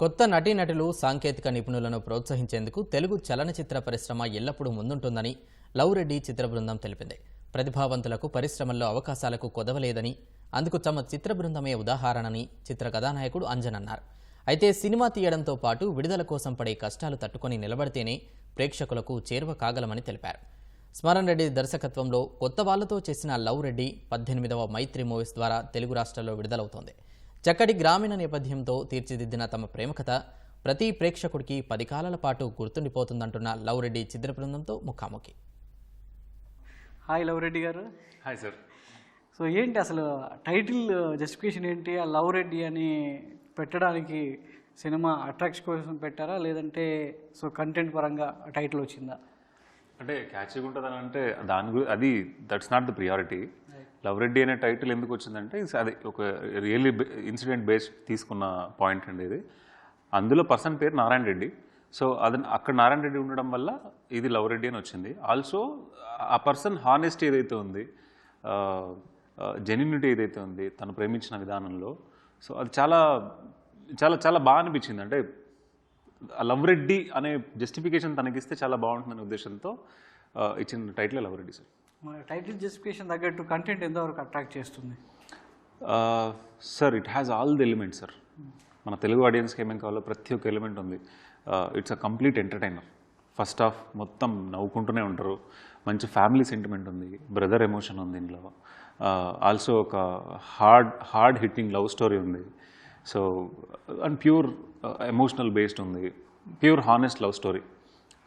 కొత్త నటీనటులు సాంకేతిక నిపుణులను ప్రోత్సహించేందుకు తెలుగు చలనచిత్ర పరిశ్రమ ఎల్లప్పుడూ ముందుంటుందని లవ్ రెడ్డి చిత్ర బృందం తెలిపింది. ప్రతిభావంతులకు పరిశ్రమల్లో అవకాశాలకు కొదవలేదని అందుకు తమ చిత్ర బృందమే ఉదాహరణని చిత్ర కథానాయకుడు అంజన్ అన్నారు. అయితే సినిమా తీయడంతో పాటు విడుదల కోసం పడే కష్టాలు తట్టుకొని నిలబడితేనే ప్రేక్షకులకు చేరువ కాగలమని తెలిపారు. స్మరణ్ రెడ్డి దర్శకత్వంలో కొత్త వాళ్ళతో చేసిన లవ్ రెడ్డి పద్దెనిమిదవ మైత్రి మూవీస్ ద్వారా తెలుగు రాష్ట్రాల్లో విడుదలవుతోంది. చక్కటి గ్రామీణ నేపథ్యంతో తీర్చిదిద్దిన తమ ప్రేమ కథ ప్రతి ప్రేక్షకుడికి పది కాలాల పాటు గుర్తుండిపోతుందంటున్న లవ్ రెడ్డి చిత్ర బృందంతో ముఖాముఖి. హాయ్ లవ్ రెడ్డి గారు. Hi sir. సో ఏంటి అసలు టైటిల్ జస్టిఫికేషన్ ఏంటి? ఆ లవ్ రెడ్డి అని పెట్టడానికి సినిమా అట్రాక్షన్ కోసం పెట్టారా? లేదంటే సో కంటెంట్ పరంగా టైటిల్ వచ్చిందా? అంటే క్యాచ్గా ఉంటుందని అంటే దాని గురి అది that's not the priority love Reddy అనే టైటిల్ ఎందుకు వచ్చిందంటే అది ఒక రియల్లీ ఇన్సిడెంట్ బేస్డ్ తీసుకున్న పాయింట్ అండి ఇది. అందులో పర్సన్ పేరు నారాయణ రెడ్డి. సో అది అక్కడ నారాయణ రెడ్డి ఉండడం వల్ల ఇది లవ్ రెడ్డి అని వచ్చింది. ఆల్సో ఆ పర్సన్ హానెస్ట్ ఏదైతే ఉంది జెన్యునిటీ ఏదైతే ఉంది తను ప్రేమించిన విధానంలో సో అది చాలా చాలా చాలా బాగా అనిపించింది. అంటే ఆ లవ్ రెడ్డి అనే జస్టిఫికేషన్ తనకిస్తే చాలా బాగుంటుందనే ఉద్దేశంతో ఇచ్చిన టైటిల్ లవ్ రెడ్డి సార్. మన టైటిల్ జస్టిఫికేషన్ తగ్గట్టు కంటెంట్ ఎంతవరకు అట్రాక్ట్ చేస్తుంది? Sir it has all the elements sir. మన తెలుగు ఆడియన్స్కి ఏమేం కావాలో ప్రతి ఒక్క ఎలిమెంట్ ఉంది. It's a complete entertainer first half మొత్తం నవ్వుకుంటూనే ఉంటారు. మంచి ఫ్యామిలీ సెంటిమెంట్ ఉంది. బ్రదర్ ఎమోషన్ ఉంది ఇందులో. ఆల్సో ఒక hard hard hitting love story ఉంది. So and pure emotional based ఉంది. Pure honest love story.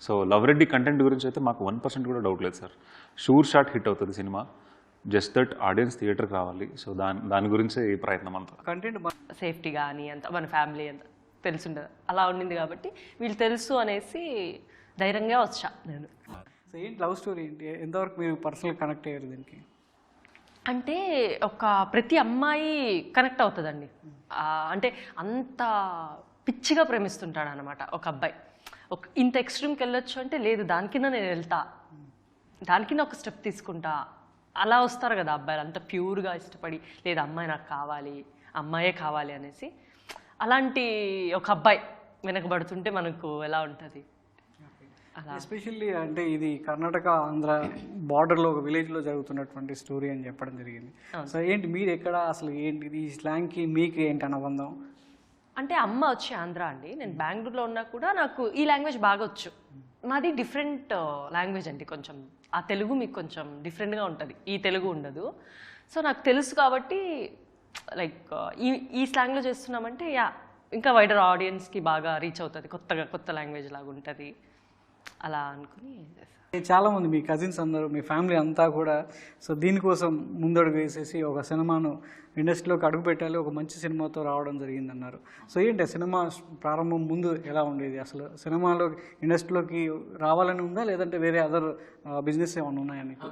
So love Reddy content గురించి అయితే మాకు వన్ పర్సెంట్ కూడా డౌట్ లేదు సార్ షూర్ షాట్ హిట్ అవుతుంది సినిమా. జస్ట్ దట్ ఆడియన్స్ థియేటర్కి రావాలి. సో దాని దాని గురించే ఈ ప్రయత్నం అంతా. కంటెంట్ సేఫ్టీ కానీ అంత మన ఫ్యామిలీ అంత తెలుసుండదు. అలా ఉండింది కాబట్టి వీళ్ళు తెలుసు అనేసి ధైర్యంగా వచ్చా నేను. సో ఏంటి లవ్ స్టోరీ ఏంటి? ఎంతవరకు మీరు పర్సనల్ కనెక్ట్ అయ్యారు దీనికి? అంటే ఒక ప్రతి అమ్మాయి కనెక్ట్ అవుతుందండి. అంటే అంత పిచ్చిగా ప్రేమిస్తుంటాడు అనమాట ఒక అబ్బాయి. ఒక ఇంత ఎక్స్ట్రీమ్కి వెళ్ళొచ్చు అంటే లేదు దాని కింద నేను వెళ్తా. దాని కింద ఒక స్టెప్ తీసుకుంటా. అలా వస్తారు కదా అబ్బాయిలు అంత ప్యూర్గా ఇష్టపడి లేదు అమ్మాయి నాకు కావాలి అమ్మాయే కావాలి అనేసి. అలాంటి ఒక అబ్బాయి వెనకబడుతుంటే మనకు ఎలా ఉంటుంది? అలా. ఎస్పెషల్లీ అంటే ఇది కర్ణాటక ఆంధ్ర బార్డర్లో ఒక విలేజ్లో జరుగుతున్నటువంటి స్టోరీ అని చెప్పడం జరిగింది. సో ఏంటి మీరు ఎక్కడ అసలు ఏంటి ఈ స్లాంగ్కి మీకు ఏంటి అనుబంధం? అంటే అమ్మ వచ్చి ఆంధ్ర అండి. నేను బెంగళూరులో ఉన్నా కూడా నాకు ఈ లాంగ్వేజ్ బాగా వచ్చు. మాది డిఫరెంట్ లాంగ్వేజ్ అండి కొంచెం. ఆ తెలుగు మీకు కొంచెం డిఫరెంట్గా ఉంటుంది. ఈ తెలుగు ఉండదు. సో నాకు తెలుసు కాబట్టి లైక్ ఈ ఈ స్లాంగ్లో చేస్తున్నామంటే యా ఇంకా వైడర్ ఆడియన్స్కి బాగా రీచ్ అవుతుంది. కొత్తగా కొత్త లాంగ్వేజ్ లాగా ఉంటుంది. అలా అనుకుని చేశాను. చాలా మంది మీ కజిన్స్ అందరూ మీ ఫ్యామిలీ అంతా కూడా సో దీనికోసం ముందడుగు వేసేసి ఒక సినిమాను ఇండస్ట్రీలోకి అడుగు పెట్టాలి ఒక మంచి సినిమాతో రావడం జరిగిందన్నారు. సో ఏంటి సినిమా ప్రారంభం ముందు ఎలా ఉండేది? అసలు సినిమాలో ఇండస్ట్రీలోకి రావాలని ఉందా లేదంటే వేరే అదర్ బిజినెస్ ఏమైనా ఉన్నాయా మీకు?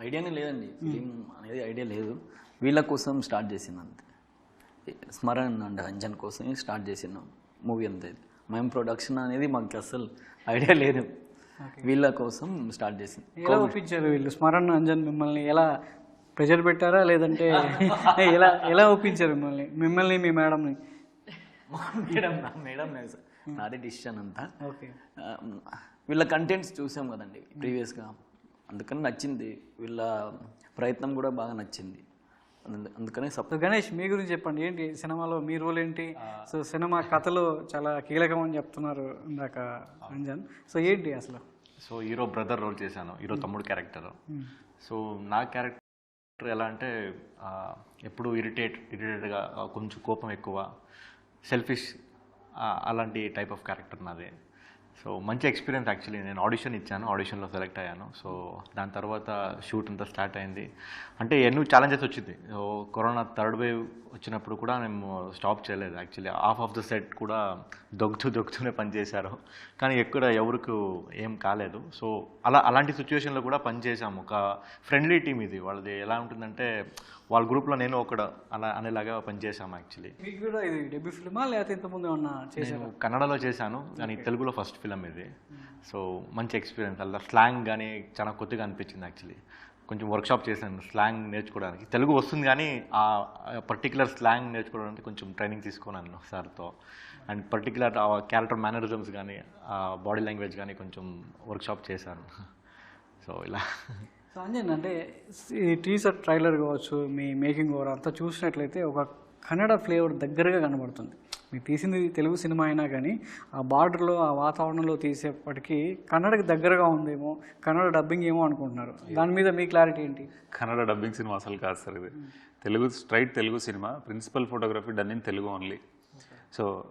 ఐడియానే లేదండి. ఫిలిం అనేది ఐడియా లేదు. వీళ్ళ కోసం స్టార్ట్ చేసింది అంతే. స్మరణ్ అండ్ అంజన్ కోసమే స్టార్ట్ చేసినాం మూవీ అంతే. ఇది మేము ప్రొడక్షన్ అనేది మాకు అసలు ఐడియా లేదు. వీళ్ళ కోసం స్టార్ట్ చేసింది. ఎలా ఒప్పించారు వీళ్ళు? స్మరణ్ అంజన్ మిమ్మల్ని ఎలా ప్రెషర్ పెట్టారా? లేదంటే ఎలా ఎలా ఒప్పించారు మిమ్మల్ని? మిమ్మల్ని మీ మేడంని? మేడం నా మేడం లేదు సార్. నాదే డిసిషన్ అంతా. ఓకే వీళ్ళ కంటెంట్స్ చూసాం కదండి ప్రీవియస్గా అందుకని నచ్చింది. వీళ్ళ ప్రయత్నం కూడా బాగా నచ్చింది. అందుకనే సప్ సో గణేష్ మీ గురించి చెప్పండి. ఏంటి సినిమాలో మీ రోల్ ఏంటి? సో సినిమా కథలో చాలా కీలకం అని చెప్తున్నారు ఇందాక అంజన్ సో ఏంటి అసలు? సో హీరో బ్రదర్ రోల్ చేశాను. హీరో తమ్ముడు క్యారెక్టర్. సో నా క్యారెక్టర్ ఎలా అంటే ఎప్పుడు ఇరిటేట్ ఇరిటేట్గా కొంచెం కోపం ఎక్కువ సెల్ఫిష్ అలాంటి టైప్ ఆఫ్ క్యారెక్టర్ నాదే. సో మంచి ఎక్స్పీరియన్స్ యాక్చువల్లీ నేను ఆడిషన్ ఇచ్చాను ఆడిషన్లో సెలెక్ట్ అయ్యాను. సో దాని తర్వాత షూట్ అంతా స్టార్ట్ అయింది. అంటే ఎన్నో ఛాలెంజెస్ వచ్చింది. సో కరోనా థర్డ్ వేవ్ వచ్చినప్పుడు కూడా మేము స్టాప్ చేయలేదు actually half of the set కూడా దొగ్గుతూ దొగ్గుతూనే పనిచేశారు. కానీ ఎక్కడ ఎవరికి ఏం కాలేదు. సో అలా అలాంటి సిచ్యువేషన్లో కూడా పనిచేసాము ఒక ఫ్రెండ్లీ టీం ఇది. వాళ్ళది ఎలా ఉంటుందంటే వాళ్ళ గ్రూప్లో నేను ఒకడు అలా అనేలాగా పనిచేసాము యాక్చువల్లీ. మీకు కూడా ఇది డెబ్యూ ఫిల్మా లేకపోతే ఇంతకుముందు ఏమన్నా చేశారు? నేను కన్నడలో చేశాను కానీ తెలుగులో ఫస్ట్ ఫిలం ఇది. సో మంచి ఎక్స్పీరియన్స్. అలా స్లాంగ్ కానీ చాలా కొత్తగా అనిపించింది యాక్చువల్లీ. కొంచెం వర్క్షాప్ చేశాను స్లాంగ్ నేర్చుకోవడానికి. తెలుగు వస్తుంది కానీ ఆ పర్టికులర్ స్లాంగ్ నేర్చుకోవడానికి కొంచెం ట్రైనింగ్ తీసుకున్నాను సార్తో. అండ్ పర్టికులర్ ఆ క్యారెక్టర్ మేనరిజమ్స్ కానీ బాడీ లాంగ్వేజ్ కానీ కొంచెం వర్క్షాప్ చేశాను. సో ఇలా. సో అంజన్ అంటే ఈ టీజర్ ట్రైలర్ కావచ్చు మీ మేకింగ్ ఓవర్ అంతా చూసినట్లయితే ఒక కన్నడ ఫ్లేవర్ దగ్గరగా కనబడుతుంది. మీరు తీసింది తెలుగు సినిమా అయినా కానీ ఆ బార్డర్లో ఆ వాతావరణంలో తీసేప్పటికీ కన్నడకి దగ్గరగా ఉందేమో కన్నడ డబ్బింగ్ ఏమో అనుకుంటున్నారు. దాని మీద మీ క్లారిటీ ఏంటి? కన్నడ డబ్బింగ్ సినిమా అసలు కాదు సార్ ఇది. Telugu straight Telugu cinema principal photography done in Telugu only. So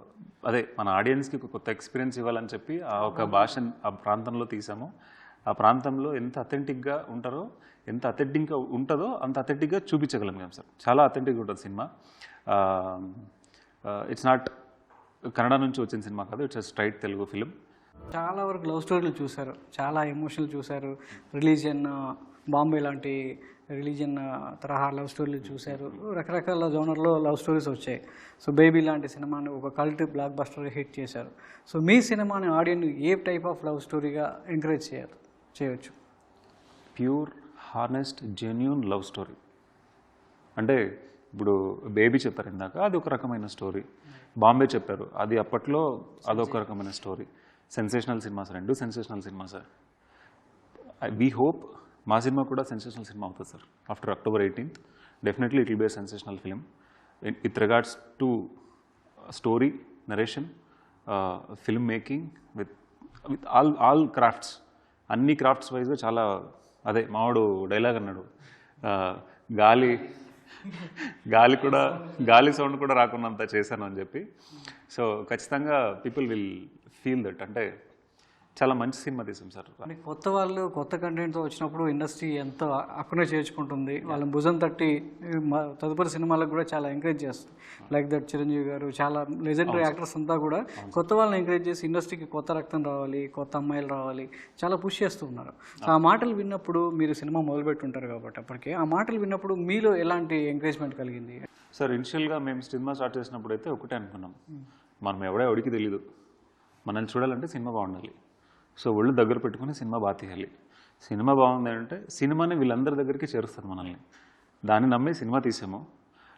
అదే మన ఆడియన్స్కి ఒక కొత్త ఎక్స్పీరియన్స్ ఇవ్వాలని చెప్పి ఆ ఒక భాష ఆ ప్రాంతంలో తీసాము. ఆ ప్రాంతంలో ఎంత అథెంటిక్గా ఉంటారో ఎంత అథెంటిక్గా ఉంటుందో అంత అథెంటిక్గా చూపించగలిగాం సార్. చాలా అథెంటిక్గా ఉంటుంది సినిమా. ఇట్స్ నాట్ కన్నడ నుంచి వచ్చిన సినిమా కాదు ఇట్స్ స్ట్రైట్ తెలుగు ఫిలిం చాలా వరకు లవ్ స్టోరీలు చూశారు. చాలా ఎమోషనల్ చూశారు. రిలీజియన్ బాంబే లాంటి రిలీజియన్ తరహా లవ్ స్టోరీలు చూశారు. రకరకాల జోనర్లో లవ్ స్టోరీస్ వచ్చాయి. సో బేబీ లాంటి సినిమాని ఒక కల్ట్ బ్లాక్ బస్టర్ హిట్ చేశారు. సో మీ సినిమాని ఆడియన్ ఏ టైప్ ఆఫ్ లవ్ స్టోరీగా ఎంకరేజ్ చేయాలి చేయొచ్చు. Pure honest genuine love story. అంటే ఇప్పుడు బేబీ చెప్పారు ఇందాక అది ఒక రకమైన స్టోరీ. బాంబే చెప్పారు అది అప్పట్లో అదొక రకమైన స్టోరీ. సెన్సేషనల్ సినిమాస్ రెండు sensational cinema sir we hope మా సినిమా కూడా సెన్సేషనల్ సినిమా అవుతుంది sir. After October eighteenth definitely it will be sensational film with regards to story narration film making with with all all crafts. అన్ని crafts వైజ్గా చాలా అదే మావాడు dialogue అన్నాడు. గాలి గాలి కూడా గాలి సౌండ్ కూడా రాకున్నంత చేశాను అని చెప్పి. సో ఖచ్చితంగా పీపుల్ విల్ ఫీల్ దట్. అంటే చాలా మంచి సినిమా తీసాం సార్. కొత్త వాళ్ళు కొత్త కంటెంట్తో వచ్చినప్పుడు ఇండస్ట్రీ ఎంత అక్కడే చేర్చుకుంటుంది. వాళ్ళని భుజం తట్టి తదుపరి సినిమాలకు కూడా చాలా ఎంకరేజ్ చేస్తుంది. లైక్ దట్ చిరంజీవి గారు చాలా లెజెండరీ యాక్టర్స్ అంతా కూడా కొత్త వాళ్ళని ఎంకరేజ్ చేసి ఇండస్ట్రీకి కొత్త రక్తం రావాలి కొత్త అమ్మాయిలు రావాలి చాలా పుష్ చేస్తూ ఉన్నారు. ఆ మాటలు విన్నప్పుడు మీరు సినిమా మొదలుపెట్టుంటారు కాబట్టి అప్పటికే ఆ మాటలు విన్నప్పుడు మీలో ఎలాంటి ఎంకరేజ్మెంట్ కలిగింది? సార్ ఇనిషియల్గా మేము సినిమా స్టార్ట్ చేసినప్పుడు అయితే ఒకటే అనుకున్నాం. మనం ఎవడో ఎవడికి తెలియదు మనల్ని చూడాలంటే సినిమా బాగుండాలి. సో ఒళ్ళు దగ్గర పెట్టుకుని సినిమా బాగా తీయాలి. సినిమా బాగుంది అంటే సినిమాని వీళ్ళందరి దగ్గరికి చేరుస్తారు మనల్ని. దాన్ని నమ్మి సినిమా తీసాము.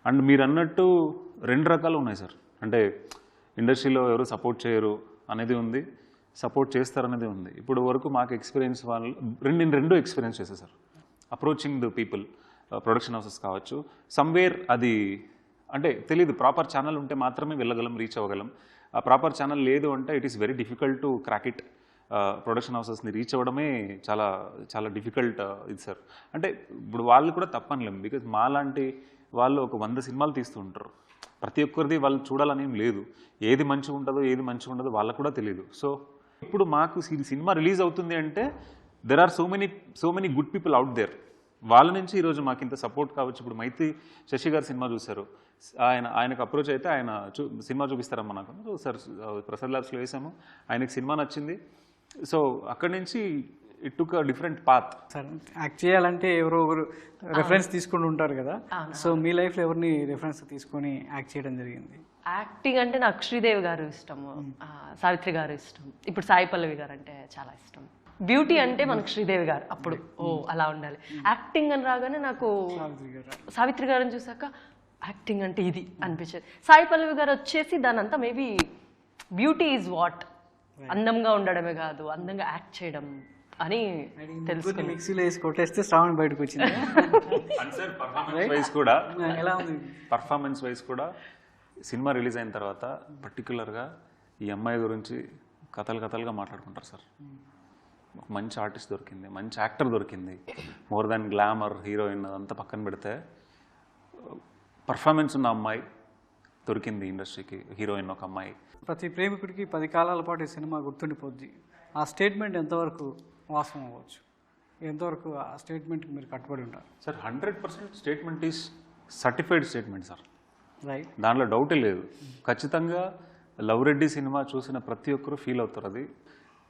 అండ్ మీరు అన్నట్టు రెండు రకాలు ఉన్నాయి సార్. అంటే ఇండస్ట్రీలో ఎవరు సపోర్ట్ చేయరు అనేది ఉంది. సపోర్ట్ చేస్తారనేది ఉంది. ఇప్పుడు వరకు మాకు ఎక్స్పీరియన్స్ వాళ్ళు రెండు నేను రెండు ఎక్స్పీరియన్స్ చేశాను sir. Approaching the people production houses కావచ్చు. సమ్వేర్ అది అంటే తెలియదు ప్రాపర్ ఛానల్ ఉంటే మాత్రమే వెళ్ళగలం రీచ్ అవ్వగలం. ఆ ప్రాపర్ ఛానల్ లేదు అంటే it is very difficult to crack it. Production హౌసెస్ని reach అవ్వడమే చాలా చాలా డిఫికల్ట్ ఇది సార్ అంటే ఇప్పుడు వాళ్ళు కూడా తప్పనిలేము. బికాజ్ మాలాంటి వాళ్ళు ఒక వంద సినిమాలు తీస్తుంటారు ప్రతి ఒక్కరిది వాళ్ళు చూడాలని ఏం లేదు. ఏది మంచిగా ఉంటుందో ఏది మంచిగా ఉండదో వాళ్ళకు కూడా తెలియదు సో ఇప్పుడు మాకు ఈ సినిమా రిలీజ్ అవుతుంది అంటే there are so many so many good people out there వాళ్ళ నుంచి ఈరోజు మాకు ఇంత సపోర్ట్ కావచ్చు. ఇప్పుడు మైత్రి శశి గారు సినిమా చూశారు. ఆయన ఆయనకు అప్రోచ్ అయితే ఆయన చూ సినిమా చూపిస్తారమ్మా నాకు. సార్ ప్రసాద్ ల్యాబ్స్లో వేసాము. ఆయనకి సినిమా నచ్చింది. సో అక్కడి నుంచి it took different path sir act చేయాలంటే ఎవరో ఒకరు రెఫరెన్స్ తీసుకుని ఉంటారు కదా. సో మీ లైఫ్లో ఎవరిని రెఫరెన్స్ తీసుకొని యాక్ట్ చేయడం జరిగింది? యాక్టింగ్ అంటే నాకు శ్రీదేవి గారు ఇష్టము. సావిత్రి గారు ఇష్టం. ఇప్పుడు సాయి పల్లవి గారు అంటే చాలా ఇష్టం. బ్యూటీ అంటే మనకు శ్రీదేవి గారు అప్పుడు. ఓ అలా ఉండాలి. యాక్టింగ్ అని రాగానే నాకు సావిత్రి గారిని చూసాక యాక్టింగ్ అంటే ఇది అనిపించేది. సాయి పల్లవి గారు వచ్చేసి దాని అంతా మేబీ బ్యూటీ ఈజ్ వాట్ అందంగా ఉండడమే కాదు అందంగా యాక్ట్ చేయడం అని తెలుసు మిక్సీలో వేసి కొట్టేస్తే శ్రావణ్ బయటకు వచ్చింది. పర్ఫార్మెన్స్ వైజ్ కూడా ఎలా ఉంది? పర్ఫార్మెన్స్ వైజ్ కూడా సినిమా రిలీజ్ అయిన తర్వాత పర్టికులర్గా ఈ అమ్మాయి గురించి కథలు కథలుగా మాట్లాడుకుంటారు సార్. ఒక మంచి ఆర్టిస్ట్ దొరికింది మంచి యాక్టర్ దొరికింది. మోర్ దాన్ గ్లామర్ హీరోయిన్ అదంతా పక్కన పెడితే పర్ఫార్మెన్స్ ఉన్న అమ్మాయి దొరికింది ఇండస్ట్రీకి హీరోయిన్ ఒక అమ్మాయి. ప్రతి ప్రేమికుడికి పది కాలాల పాటు ఈ సినిమా గుర్తుండిపోద్ది. ఆ స్టేట్మెంట్ ఎంతవరకు వాస్తవం అవ్వచ్చు? ఎంతవరకు ఆ స్టేట్మెంట్కి మీరు కట్టుబడి ఉంటారు? Sir hundred percent statement is certified statement sir. Right దానిలో డౌటే లేదు. ఖచ్చితంగా లవ్ రెడ్డి సినిమా చూసిన ప్రతి ఒక్కరూ ఫీల్ అవుతారు అది.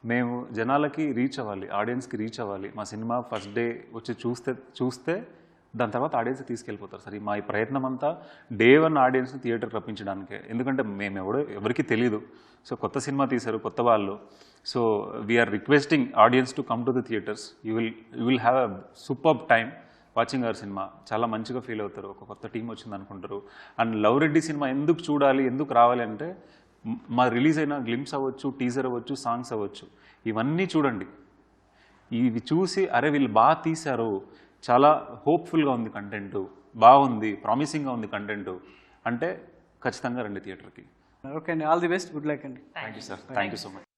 మేము జనాలకి రీచ్ అవ్వాలి ఆడియన్స్కి రీచ్ అవ్వాలి. మా సినిమా ఫస్ట్ డే వచ్చి చూస్తే చూస్తే దాని తర్వాత ఆడియన్స్ తీసుకెళ్ళిపోతారు. సార్ మా ఈ ప్రయత్నం అంతా డే వన్ ఆడియన్స్ని థియేటర్కి రప్పించడానికే. ఎందుకంటే మేము ఎవడో ఎవరికి తెలియదు సో కొత్త సినిమా తీశారు కొత్త వాళ్ళు. So we are requesting audience to come to the theatres you will you will have a super time watching our cinema చాలా మంచిగా ఫీల్ అవుతారు. ఒక కొత్త టీం వచ్చింది అనుకుంటారు. అండ్ లవ్ రెడ్డి సినిమా ఎందుకు చూడాలి ఎందుకు రావాలి అంటే మా రిలీజ్ అయిన గ్లిమ్స్ అవ్వచ్చు టీజర్ అవ్వచ్చు సాంగ్స్ అవ్వచ్చు. ఇవన్నీ చూడండి. ఇవి చూసి అరే వీళ్ళు బాగా తీశారు. చాలా హోప్ఫుల్గా ఉంది కంటెంట్. బాగుంది ప్రామిసింగ్గా ఉంది కంటెంట్. అంటే ఖచ్చితంగా రండి థియేటర్కి. ఓకే అండి. All the best. Good luck అండి. Thank you sir thank you so much